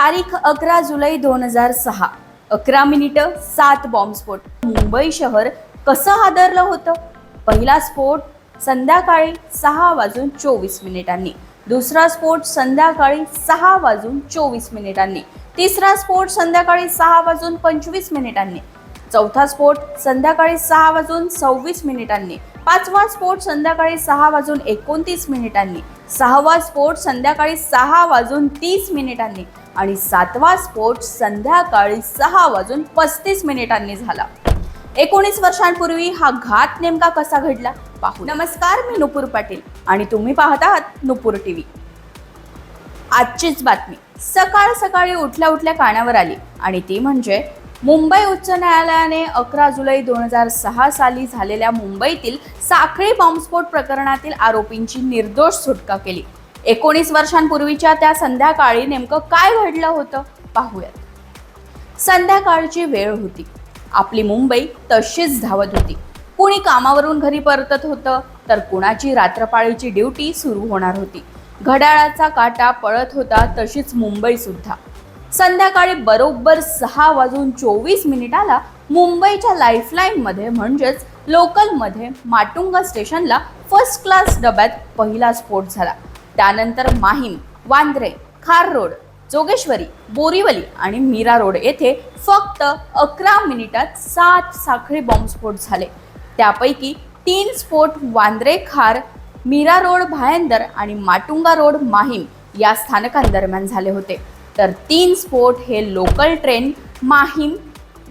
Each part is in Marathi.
तारीख अकरा जुलै दोन हजार सहा. अकरा मिनिटं सात बॉम्बस्फोट मुंबई शहर कसं हादरलं होतं? पहिला स्फोट संध्याकाळी सहा वाजून चोवीस मिनिटांनी. दुसरा स्फोट संध्याकाळी सहा वाजून चोवीस मिनिटांनी. तिसरा स्फोट संध्याकाळी सहा वाजून पंचवीस मिनिटांनी. चौथा स्फोट संध्याकाळी सहा वाजून सव्वीस मिनिटांनी. पाचवा स्फोट संध्याकाळी सहा वाजून एकोणतीस मिनिटांनी. सहावा स्फोट संध्याकाळी सहा वाजून तीस मिनिटांनी. आणि सातवा स्फोट संध्याकाळी सहा वाजून पस्तीस मिनिटांनी झाला. एकोणीस वर्षांपूर्वी हा घात नेमका कसा घडला? पाहू. नमस्कार मी नुपूर पाटील आणि तुम्ही पाहत आहात नुपूर टी व्ही. आजचीच बातमी. सकाळ सकाळी उठल्या उठल्या कानावर आली आणि ती म्हणजे मुंबई उच्च न्यायालयाने अकरा जुलै दोन हजार सहा साली झालेल्या मुंबईतील साखळी बॉम्बस्फोट प्रकरणातील आरोपींची निर्दोष सुटका केली. एकोणीस वर्षांपूर्वीच्या त्या संध्याकाळी नेमकं काय घडलं होतं? पाहूयात. संध्याकाळची वेळ होती. आपली मुंबई तशीच धावत होती. कुणी कामावरून घरी परतत होतं तर कुणाची रात्रपाळीची ड्युटी सुरू होणार होती. घड्याळाचा काटा पळत होता तशीच मुंबईसुद्धा संध्याकाळी बरोबर सहा वाजून चोवीस मिनिटाला मुंबईच्या लाईफलाईनमध्ये म्हणजेच लोकलमध्ये माटुंगा स्टेशनला फर्स्ट क्लास डब्यात पहिला स्फोट झाला. त्यानंतर माहीम वांद्रे खार रोड जोगेश्वरी बोरीवली आणि मीरा रोड येथे फक्त अकरा मिनिटात सात साखळी बॉम्बस्फोट झाले. त्यापैकी तीन स्फोट वांद्रे खार मीरा रोड भायंदर आणि माटुंगा रोड माहीम या स्थानकांदरम्यान झाले होते. तर तीन स्फोट हे लोकल ट्रेन माहीम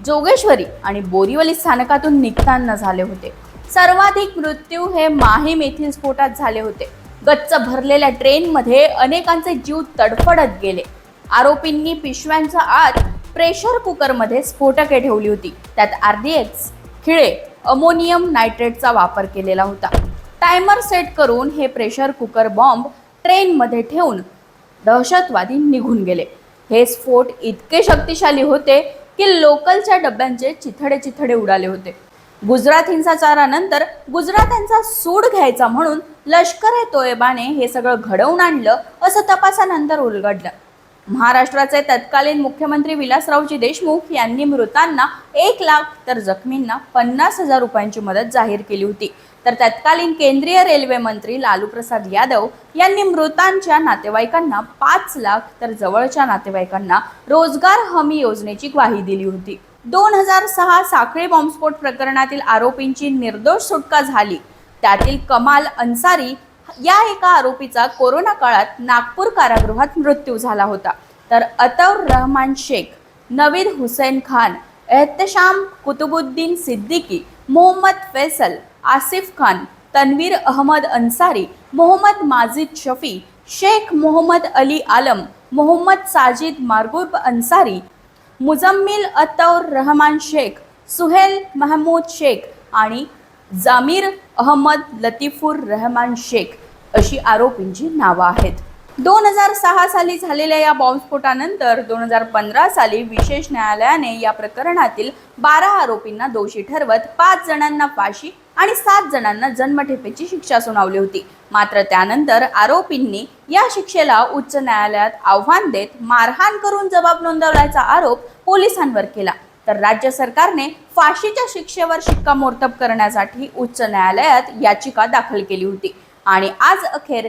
जोगेश्वरी आणि बोरीवली स्थानकातून निघताना झाले होते. सर्वाधिक मृत्यू हे माहीम येथील स्फोटात झाले होते. गच्च भरलेल्या ट्रेनमध्ये अनेकांचे जीव तडफडत गेले. आरोपींनी पिशव्यांच्या आत प्रेशर कुकरमध्ये स्फोटके ठेवली होती. त्यात आरडीएक्स खिळे अमोनियम नायट्रेटचा वापर केलेला होता. टायमर सेट करून हे प्रेशर कुकर बॉम्ब ट्रेनमध्ये ठेवून दहशतवादी निघून गेले. हे स्फोट इतके शक्तिशाली होते की लोकलच्या डब्यांचे चिथडे चिथडे उडाले होते. गुजरात हिंसाचारानंतर गुजरात्यांचा सूड घ्यायचा म्हणून लष्कर ए तोयबाने हे सगळं घडवून आणलं असं तपासानंतर उलगडलं. महाराष्ट्राचे तत्कालीन मुख्यमंत्री विलासरावजी देशमुख यांनी मृतांना एक लाख तर जखमींना पन्नास हजार रुपयांची मदत जाहीर केली होती. तर तत्कालीन केंद्रीय रेल्वे मंत्री लालू प्रसाद यादव यांनी मृतांच्या नातेवाईकांना पाच लाख तर जवळच्या नातेवाईकांना रोजगार हमी योजनेची ग्वाही दिली होती. दोन हजार सहा साखळी बॉम्बस्फोट प्रकरणातील आरोपींची निर्दोष सुटका झाली. त्यातील कमाल अन्सारी या एका आरोपीचा कोरोना काळात नागपूर कारागृहात मृत्यू झाला होता. तर अतौर रहमान शेख नवीद हुसैन खान एहतशाम कुतुबुद्दीन सिद्दीकी मोहम्मद फैसल आसिफ खान तन्वीर अहमद अन्सारी मोहम्मद माजिद शफी शेख मोहम्मद अली आलम मोहम्मद साजिद मारगुब अन्सारी मुजम्मिल अतौर रहमान शेख सुहेल महमूद शेख आणि जामीर अहमद लतीफुर रहमान शेख अशी आरोपींची नावं आहेत. दोन हजार सहा साली झालेल्या या बॉम्बस्फोटानंतर दोन हजार पंधरा साली विशेष न्यायालयाने या प्रकरणातील बारा आरोपींना दोषी ठरवत पाच जणांना फाशी आणि सात जणांना जन्मठेपेची शिक्षा सुनावली होती. मात्र त्यानंतर आरोपींनी या शिक्षेला उच्च न्यायालयात आव्हान देत मारहाण करून जबाब नोंदवल्याचा आरोप पोलिसांवर केला. तर राज्य सरकारने फाशीच्या शिक्षेवर शिक्कामोर्तब करण्यासाठी उच्च न्यायालयात याचिका दाखल केली होती आणि आज अखेर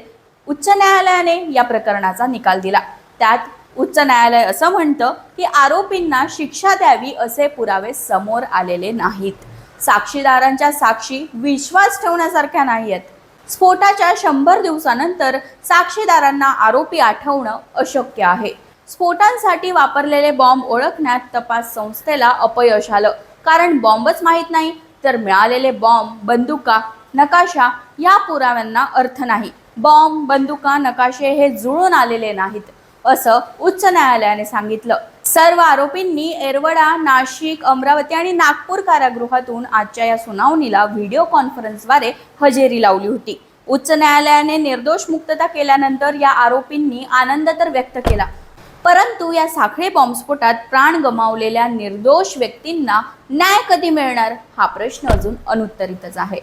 उच्च न्यायालयाने या प्रकरणाचा निकाल दिला. त्यात उच्च न्यायालय असं म्हणतं की आरोपींना शिक्षा द्यावी असे पुरावे समोर आलेले नाहीत. साक्षीदारांच्या साक्षी विश्वास ठेवण्यासारख्या नाही आहेत स्फोटाच्या शंभर दिवसानंतर साक्षीदारांना आरोपी आठवणं अशक्य आहे. स्फोटांसाठी वापरलेले बॉम्ब ओळखण्यात तपास संस्थेला अपयश आलं. कारण बॉम्बच माहीत नाही तर मिळालेले बॉम्ब बंदुका नकाशा या पुराव्यांना अर्थ नाही. बॉम्ब बंदुका नकाशे हे जुळून आलेले नाहीत असं उच्च न्यायालयाने सांगितलं. सर्व आरोपींनी एरवडा नाशिक अमरावती आणि नागपूर कारागृहातून आजच्या या सुनावणीला व्हिडिओ कॉन्फरन्सद्वारे हजेरी लावली होती. उच्च न्यायालयाने निर्दोष मुक्तता केल्यानंतर या आरोपींनी आनंद तर व्यक्त केला परंतु या साखळी बॉम्बस्फोटात प्राण गमावलेल्या निर्दोष व्यक्तींना न्याय कधी मिळणार हा प्रश्न अजून अनुत्तरितच आहे.